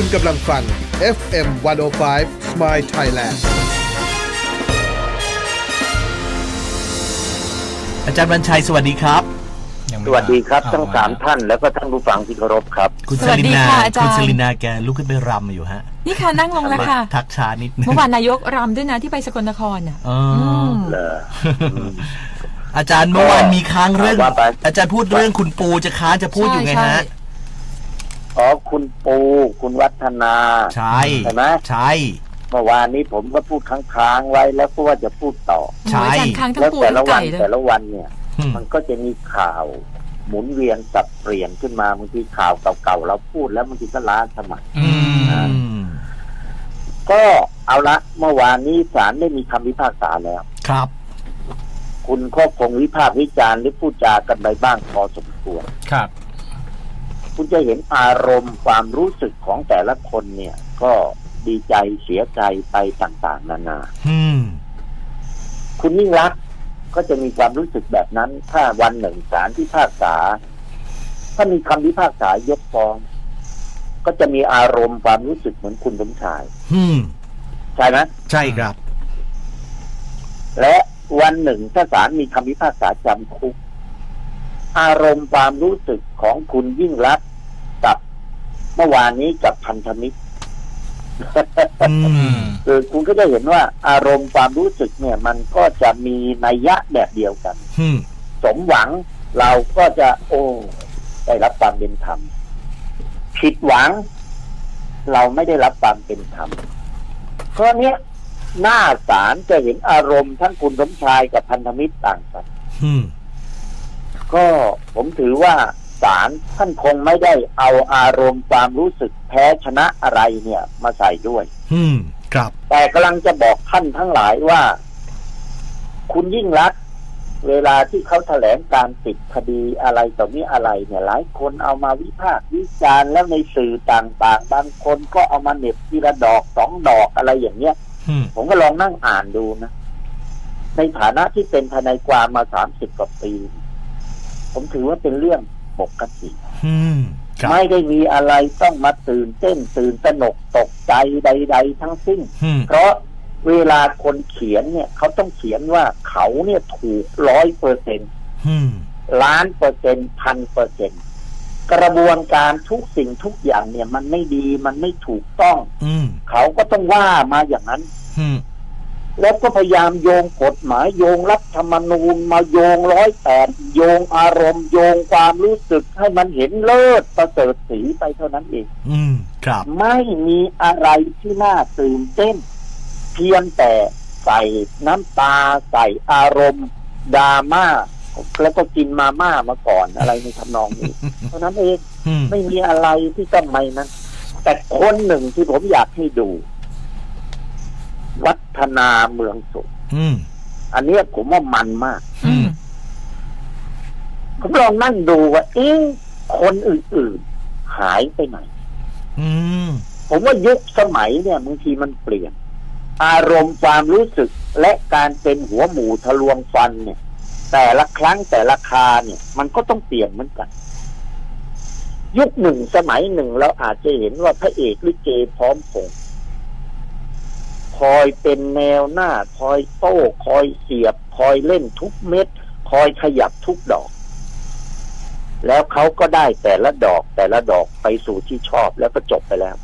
คุณกำลังฟัง FM 105 Smile Thailand อาจารย์บัญชัยสวัสดีครับยังไม่สวัสดีครับเอทั้งสามท่านแล้วก็ท่านผู้ฟังที่เคารพครับ คุณสสวัสลิดีนาค่ะอาจารย์ คุณสลินาแกลุกขึ้นไปรำอยู่ฮะ นี่ค่ะนั่งลงแล้วค่ะ ทักช้านิดนึงเมื่อวานนายกรำด้วยนะที่ไปสกลนครอะอ๋ออมเหรออืมอาจารย์เมื่อวานมีค้างเรื่อง ว่าไป อาจารย์พูดเรื่องคุณปูจะค้างจะพูดอยู่ไงใช่ฮะ อ๋อคุณปู คุณวัฒนาใช่ใช่ไหมใช่เมื่อวานนี้ผมก็พูดค้างๆไว้แล้วก็ว่าจะพูดต่อ ใช่โอ้ยอาจารย์ค้างทั้แล้งวปูแต่ทั้ละงวัไก่นเลยแต่ละวันเนี่ย อืมมันก็จะมีข่าว หมุนเวียนสับเปลี่ยนขึ้นมาบางทีข่าวเก่าๆเราพูดแล้วบางทีก็ล้าสมัย อืมอืมก็เอาละเมื่อวานนี้ศาลได้มีคำพิพากษาแล้ว ครับ คุณก็คงวิพากษ์วิจารณ์หรือพูดจากันไปบ้างพอสมควร ครับ คุณจะเห็นอารมณ์ความรู้สึกของแต่ละคนเนี่ย ก็ดีใจเสียใจไปต่าง ๆ นานาอืมคุณยิ่งรักษณ์ก็จะมีความรู้สึกแบบนั้น ถ้าวันหนึ่งศาลพิพากษา ถ้ามีคำพิพากษายกฟ้อง ก็จะมีอารมณ์ความรู้สึกเหมือนคุณสมชายอืมใช่ไหมใช่ครับ และวันหนึ่งถ้าศาลมีคำพิพากษาจำคุก อารมณ์ความรู้สึกของคุณยิ่งรักษณ์กับเมื่อวานนี้กับพันธมิตรอือืมมคือคุณก็จะเห็นว่า อารมณ์ความรู้สึกเนี่ย มันก็จะมีนัยยะแบบเดียวกันอืมสมหวังเราก็จะ โอ้ได้รับความเป็นธรรมผิดหวัง เราไม่ได้รับความเป็นธรรมเพราะเนี้ยหน้าศาลจะเห็นอารมณ์ทั้งคุณสมชายกับพันธมิตรต่างกันอืม ก็ผมถือว่าศาลท่านคงไม่ได้เอาอารมณ์ความรู้สึกแพ้ชนะอะไรเนี่ยมาใส่ด้วย อืม ครับ แต่กำลังจะบอกท่านทั้งหลายว่า คุณยิ่งรักษณ์เวลาที่เขาแถลงการปิดคดีอะไรต่อมีอะไร เนี่ย หลายคนเอามาวิพากษ์วิจารณ์แล้วในสื่อต่างๆ บางคนก็เอามาเหน็บทีละดอกสองดอกอะไรอย่างเงี้ยอืมผมก็ลองนั่งอ่านดูนะ ในฐานะที่เป็นทนายความมาสามสิบกว่าปี ผมถือว่าเป็นเรื่องปกติอืมครับไม่ได้มีอะไรต้องมาตื่นเต้นตื่นตระหนกตกใจใด ๆ ทั้งสิ้นอืมเพราะเวลาคนเขียนเนี่ย เขาต้องเขียนว่าเขาเนี่ยถูกร้อยเปอร์เซ็นอืมล้านเปอร์เซ็นพันเปอร์เซ็นกระบวนการทุกสิ่งทุกอย่างเนี่ย มันไม่ดีมันไม่ถูกต้องอืมเขาก็ต้องว่ามาอย่างนั้นอืม แล้วก็พยายามโยงกฎหมายโยงรัฐธรรมนูญมาโยงร้อยแปดโยงอารมณ์โยงความรู้สึกให้มันเห็นเลิศประเสริฐสีไปเท่านั้นเอง อืม ครับ ไม่มีอะไรที่น่าตื่นเต้น เพียงแต่ใส่น้ำตาใส่อารมณ์ดราม่าแล้วก็กินมาม่ามาก่อนอะไรในทำนองนี้ เท่านั้นเองอืมไม่มีอะไรที่ต้องไม่นั้นแต่คนหนึ่งที่ผมอยากให้ดู วัฒนาเมืองสุขอืม อันเนี้ยผมว่ามันมาก อืม ผมลองนั่งดูว่า เอ๊ะคนอื่นๆ หายไปไหน อืม ผมว่ายุคสมัยเนี่ยบางทีมันเปลี่ยน อารมณ์ความรู้สึกและการเป็นหัวหมูทะลวงฟันเนี่ย แต่ละครั้งแต่ละคาเนี่ย มันก็ต้องเปลี่ยนเหมือนกัน ยุคหนึ่งสมัยหนึ่งเราอาจจะเห็นว่าพระเอกลิเกพร้อมพงษ์ คอยเป็นแนวหน้า คอยโต้ คอยเสียบ คอยเล่นทุกเม็ด คอยขยับทุกดอก แล้วเขาก็ได้แต่ละดอกแต่ละดอกไปสู่ที่ชอบแล้วก็จบไปแล้ว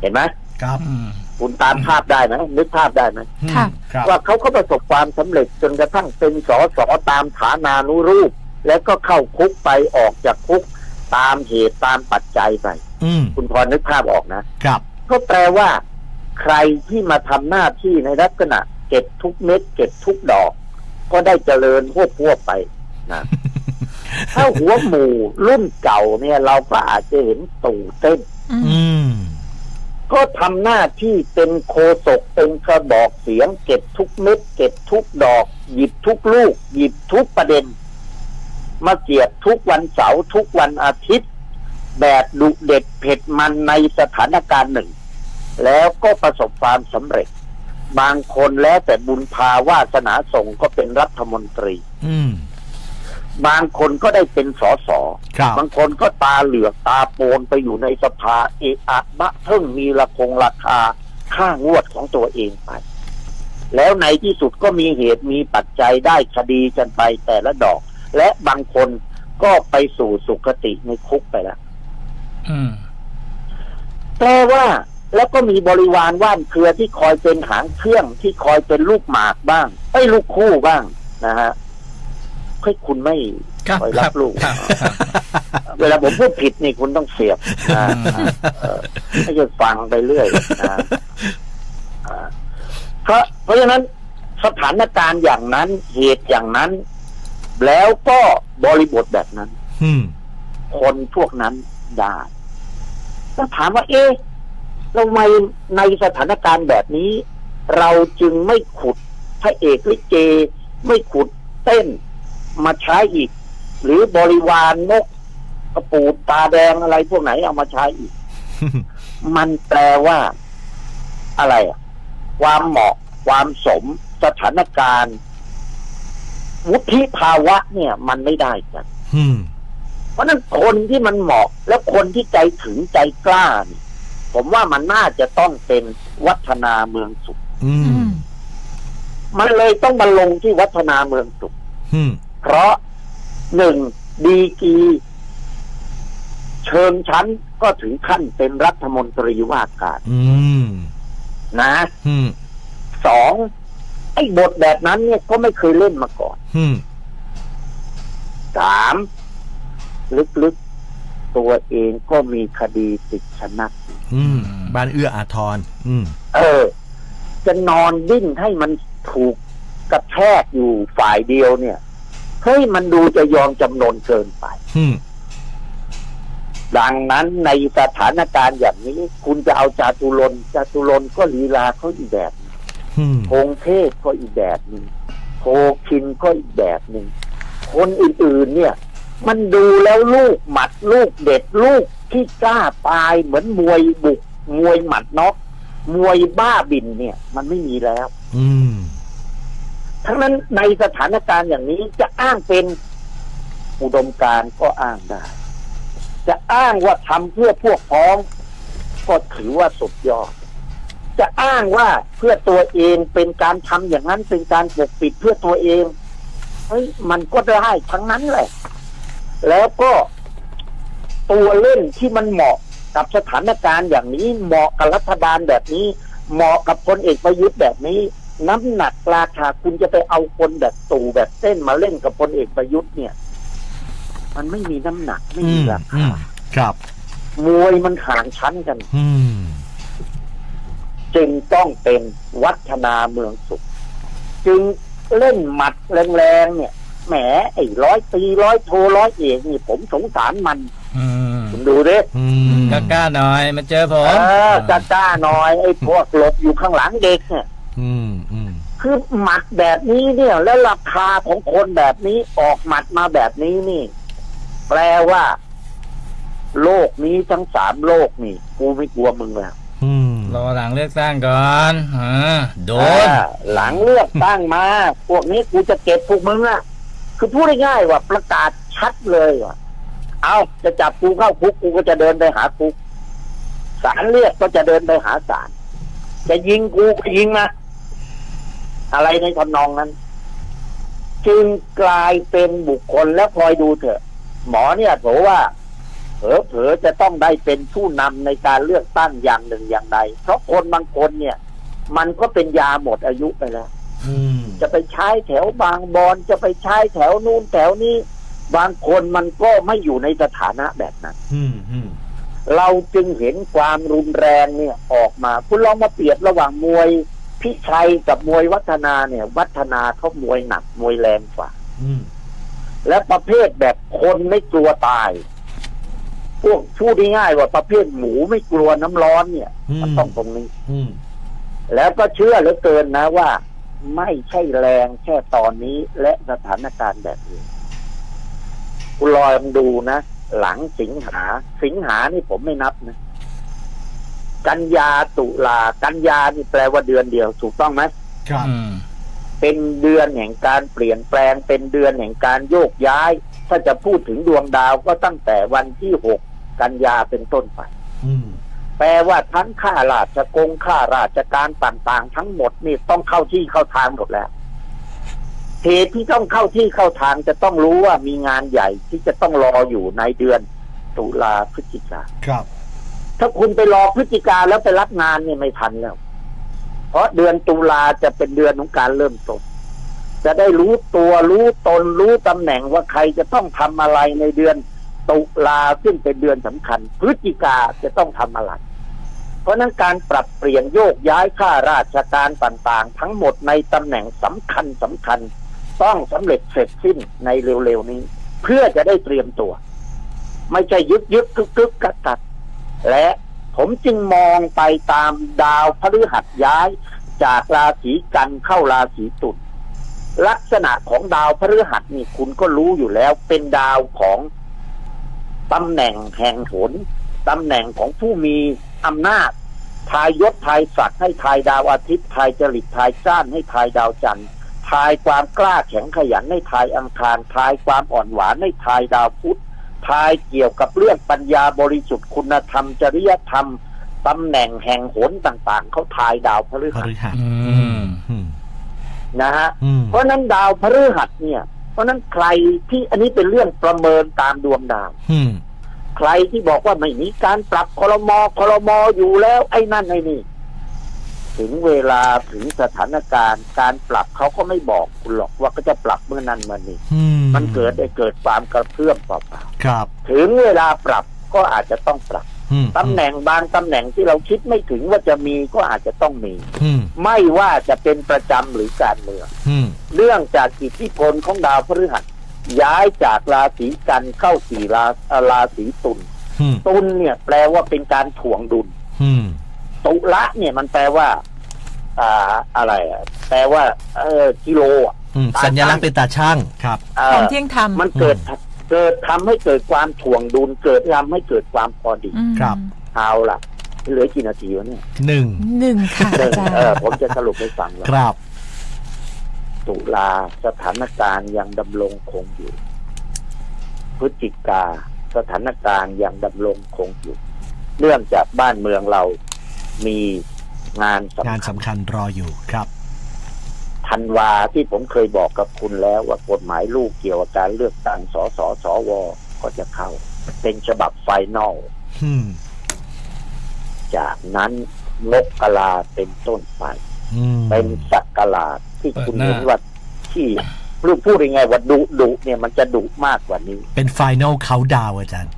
เห็นไหมครับอืมคุณตามภาพได้ไหมนึกภาพได้ไหมค่ะครับว่าเขาก็ประสบความสำเร็จจนกระทั่งเป็นสอสอตามฐานานุรูป แล้วก็เข้าคุกไปออกจากคุกตามเหตุตามปัจจัยไปอืมคุณพอนึกภาพออกนะครับ ก็แปลว่า ใครที่มาทำหน้าที่ในลักษณะ เก็บทุกเม็ด เก็บทุกดอก ก็ได้เจริญพวบพวบไปนะถ้าหัวหมูรุ่นเก่าเนี่ย เราก็อาจจะเห็นตู่เต้นอืมอืมก็ทำหน้าที่เป็นโคศกเป็นกระบอกเสียง เก็บทุกเม็ด เก็บทุกดอก หยิบทุกลูก หยิบทุกประเด็น มาเกียบทุกวันเสาร์ทุกวันอาทิตย์ แบบดุเด็ดเผ็ดมันในสถานการณ์หนึ่ง แล้วก็ประสบความสำเร็จ บางคนแล้วแต่บุญพาวาสนาส่งก็เป็นรัฐมนตรี อืม บางคนก็ได้เป็นสสครับ บางคนก็ตาเหลือกตาโปนไปอยู่ในสภาเอะอะบะเทิงมีละคงราคาค่างวดของตัวเองไป แล้วในที่สุดก็มีเหตุมีปัจจัยได้คดีกันไปแต่ละดอก และบางคนก็ไปสู่สุคติในคุกไปแล้ว อืมแต่ว่า แล้วก็มีบริวารว่านเครือที่คอยเป็นหางเครื่องที่คอยเป็นลูกหมากบ้างไอ้ยลูกคู่บ้างนะฮะเฮ้ยคุณไม่ครับคอยครัรับบลูกครับครับเวลาผมพูดผิดนี่คุณต้องเสียบนะเออไม่ใช่ฟังไปเรื่อยนะอ่าเพราะเพราะฉะนั้นสถานการณ์อย่างนั้นเหตุอย่างนั้น แล้วก็บริบทแบบนั้นอืมคนพวกนั้นได้แล้วถามว่า เอ๊ะ ทำไมในสถานการณ์แบบนี้ เราจึงไม่ขุดพระเอกลิเก ไม่ขุดเต้นมาใช้อีก หรือบริวารนกกระปูดตาแดงอะไรพวกไหนเอามาใช้อีก มันแปลว่า อะไรอะความเหมาะความสมสถานการณ์วุฒิภาวะเนี่ย มันไม่ได้กันอืมเพราะฉะนั้นคนที่มันเหมาะ และคนที่ใจถึงใจกล้านี่ ผมว่ามันน่าจะต้องเป็นวัฒนาเมืองสุขอือืมมมันเลยต้องมาลงที่วัฒนาเมืองสุขอืมเพราะหนึ่งดีกรีเชิงชั้นก็ถึงขั้นเป็นรัฐมนตรีว่าการอืมนะอืมสองไอ้บทแบบนั้นเนี่ยก็ไม่เคยเล่นมาก่อนอืมสามลึกๆ ตัวเองก็มีคดีติดชนะ อืมบ้านเอื้ออาทรอืม เออ จะนอนดิ้นให้มันถูกกระแทกอยู่ฝ่ายเดียวเนี่ยเฮ้ยมันดูจะยอมจำนนเกินไป อืม ดังนั้นในสถานการณ์อย่างนี้ คุณจะเอาจาตุรนต์จาตุรนต์ก็ลีลาเขาอีกแบบหนึ่งอืม พงเทพก็อีกแบบหนึ่งโพคินก็อีกแบบหนึ่งคนอื่นๆเนี่ย มันดูแล้วลูกหมัดลูกเด็ดลูกที่กล้าตายเหมือนมวยบุก มวยหมัดน็อกมวยบ้าบินเนี่ย มันไม่มีแล้ว อืมทั้งนั้นในสถานการณ์อย่างนี้จะอ้างเป็นอุดมการณ์ก็อ้างได้ จะอ้างว่าทำเพื่อพวกพ้อง ก็ถือว่าสุดยอด จะอ้างว่าเพื่อตัวเองเป็นการทำอย่างนั้นเป็นการปกปิดเพื่อตัวเองเฮ้ยมันก็ได้ทั้งนั้นแหละ แล้วก็ตัวเล่นที่มันเหมาะกับสถานการณ์อย่างนี้เหมาะกับรัฐบาลแบบนี้ เหมาะกับพลเอกประยุทธ์แบบนี้ น้ำหนักราคาคุณจะไปเอาคนแบบตู่แบบเต้นมาเล่นกับพลเอกประยุทธ์เนี่ย มันไม่มีน้ำหนักไม่อืมีมราอืคามครับมวยมันห่างชั้นกันอืมจึงต้องเป็นวัฒนาเมืองสุข จึงเล่นหมัดแรงๆเนี่ย แหมไอ้ร้อยตีร้อยโทร้อยเอกนี่ผมสงสารมันอืมคุณดูดิอืมกล้าๆหน่อยมาเจอผเอมอกล้าๆหน่อยไอ้พวกหลบอยู่ข้างหลังเด็กเนี่ยอืมอืมคือหมัดแบบนี้เนี่ย แล้วราคาของคนแบบนี้ออกหมัดมาแบบนี้นี่ แปลว่า โลกนี้ทั้งสามโลกนี่กูไม่กลัวมึงแล้ว อืมรอหลังเลือกตั้งก่อนอ่าโดน อ่าหลังเลือกตั้งมา พวกนี้กูจะเก็บพวกมึงอะ คือพูดง่ายๆว่าประกาศชัดเลยว่าเอาจะจับกูเข้าคุกกูก็จะเดินไปหาคุกศาลเรียกก็จะเดินไปหาศาลจะยิงกูก็ยิงนะอะไรในทำนองนั้น จึงกลายเป็นบุคคลแล้วคอยดูเถอะ หมอเนี่ยโถว่าเผลอๆจะต้องได้เป็นผู้นำในการเลือกตั้งอย่างหนึ่งอย่างใด เพราะคนบางคนเนี่ย มันก็เป็นยาหมดอายุไปแล้ว อืม จะไปใช้แถวบางบอนจะไปใช้แถวนู้นแถวนี้ บางคนมันก็ไม่อยู่ในสถานะแบบนั้นอืมอืมเราจึงเห็นความรุนแรงเนี่ยออกมา คุณลองมาเปรียบระหว่างมวยพิชัยกับมวยวัฒนาเนี่ย วัฒนาเขามวยหนักมวยแรงกว่าอืมและประเภทแบบคนไม่กลัวตาย พวกพูดง่ายๆว่าประเภทหมูไม่กลัวน้ำร้อนเนี่ยอืมมันต้องตรงนี้อืมแล้วก็เชื่อเหลือเกินนะว่า ไม่ใช่แรงแค่ตอนนี้และสถานการณ์แบบนี้คุณลอยดูนะ หลังสิงหา สิงหานี่ผมไม่นับนะกันยาตุลากันยานี่แปลว่าเดือนเดียว ถูกต้องไหมครับอืมเป็นเดือนแห่งการเปลี่ยนแปลง เป็นเดือนแห่งการโยกย้าย ถ้าจะพูดถึงดวงดาวก็ตั้งแต่วันที่หกกันยาเป็นต้นไป อืม แปลว่าทั้งข้าราชกงข้าราชการต่างๆ ทั้งหมดนี่ต้องเข้าที่เข้าทางหมดแล้วเหตุที่ต้องเข้าที่เข้าทางจะต้องรู้ว่ามีงานใหญ่ที่จะต้องรออยู่ในเดือนตุลาพฤศจิกาครับ ถ้าคุณไปรอพฤศจิกาแล้วไปรับงานเนี่ยไม่ทันแล้ว เพราะเดือนตุลาจะเป็นเดือนของการเริ่มต้นจะได้รู้ตัวรู้ตนรู้ตำแหน่งว่าใครจะต้องทำอะไรในเดือน ตุลาซึ่งเป็นเดือนสำคัญ พฤศจิกาจะต้องทำอะไร เพราะนั้นการปรับเปลี่ยนโยกย้ายข้าราชการต่างๆ ทั้งหมดในตำแหน่งสำคัญสำคัญ ต้องสำเร็จเสร็จสิ้นในเร็วๆนี้ เพื่อจะได้เตรียมตัว ไม่ใช่ยึกยึกกึกกึกกักกักและผมจึงมองไปตามดาวพฤหัสย้าย จากราศีกันเข้าราศีตุลลักษณะของดาวพฤหัสนี่คุณก็รู้อยู่แล้ว เป็นดาวของ ตำแหน่งแห่งหนตำแหน่งของผู้มีอำนาจทายยศทายศักดิ์ให้ทายดาวอาทิตย์ทายจริตทายจ้านให้ทายดาวจันทร์ทายความกล้าแข็งขยันให้ทายอังคารทายความอ่อนหวานให้ทายดาวพุธทายเกี่ยวกับเรื่องปัญญาบริสุทธิ์คุณธรรม จริยธรรมตำแหน่งแห่งหนต่างๆ เขาทายดาวพฤพหัสฤหัสอืมอืมนะฮะอืมเพราะฉะนั้นดาวพฤหัสเนี่ย เพราะฉะนั้นใครที่อันนี้เป็นเรื่องประเมินตามดวงดาวอืมใครที่บอกว่าไม่มีการปรับคลมคลมอยู่แล้ว ไอ้นั่นไอ้นี่ ถึงเวลาถึงสถานการณ์การปรับเขาก็ไม่บอกคุณหรอกว่าก็จะปรับเมื่อนั้นเมื่อนี้อืมมันเกิดได้เกิดความกระเพื่อมเปล่าครับๆถึงเวลาปรับก็อาจจะต้องปรับอืม ตำแหน่งบางตำแหน่งที่เราคิดไม่ถึงว่าจะมีก็อาจจะต้องมีอืมไม่ว่าจะเป็นประจำหรือการเมืองอืมเรื่องจากอิทธิพลของดาวพฤหัส ย้ายจากราศีกันเข้าสี่ราเอ่อราศีตุลอืมตุลเนี่ย แปลว่าเป็นการถ่วงดุลอืมตุละเนี่ยมันแปลว่า อ่าอะไรอะแปลว่า เออกิโลอะอืมสัญลักษณ์เป็นตาช่างครับเอ่ขอองเที่ยงธรรมมันเกิด เกิดทำให้เกิดความถ่วงดุลเกิดทำให้เกิดความพอดีอืมครับเอาล่ะเหลือกี่นาทีวะเนี่ยหนึ่งหนึ่งค่ะอาจารย์เออผมจะสรุปให้ฟังแล้วครับ ตุลาสถานการณ์ยังดำรงคงอยู่ พฤศจิกาสถานการณ์ยังดำรงคงอยู่ เนื่องจากบ้านเมืองเรามีงานสำงานคัญสำคัญรออยู่ครับ ธันวาที่ผมเคยบอกกับคุณแล้วว่ากฎหมายลูกเกี่ยวกับการเลือกตั้งสสสวก็จะเข้า เป็นฉบับไฟนอลอืมจากนั้นนกกลาเป็นต้นไปอืมเป็นสักกลาดที่เปิดคุณหน้าเห็นว่าที่รูปพูดยังไงว่าดุดุเนี่ยมันจะดุมากกว่านี้ เป็นไฟนอลเขาดาวอาจารย์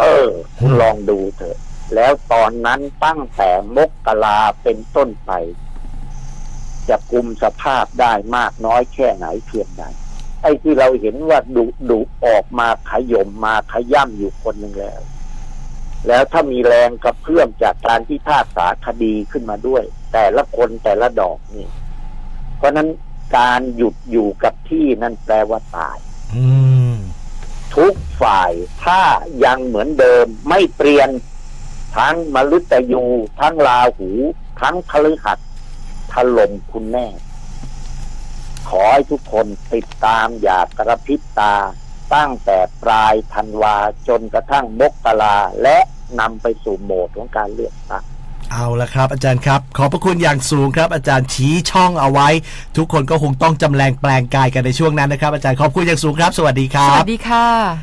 เออคุณลองดูเถอะ แล้วตอนนั้นตั้งแต่มกกลาเป็นต้นไป จะกุมสภาพได้มากน้อยแค่ไหนเพียงใดไอ้ที่เราเห็นว่าดุดุออกมาขย่มมาขย่ำอยู่คนหนึ่งแล้ว แล้วถ้ามีแรงกระเพื่อมจากการที่พากษาคดีขึ้นมาด้วย แต่ละคนแต่ละดอกนี่ เพราะฉะนั้นการหยุดอยู่กับที่นั่นแปลว่าตายอืมทุกฝ่ายถ้ายังเหมือนเดิมไม่เปลี่ยน ทั้งมฤตยู ทั้งราหู ทั้งพฤหัส ถล่มคุณแน่ ขอให้ทุกคนติดตามอย่ากระพริบตา ตั้งแต่ปลายธันวาจนกระทั่งมกราและนำไปสู่โหมดของการเลือกตั้งเอาละครับ อาจารย์ครับ ขอบพระคุณอย่างสูงครับ อาจารย์ชี้ช่องเอาไว้ ทุกคนก็คงต้องจำแรงแปลงกายกันในช่วงนั้นนะครับ อาจารย์ขอบคุณอย่างสูงครับ สวัสดีคสรับวัสดีค่ะ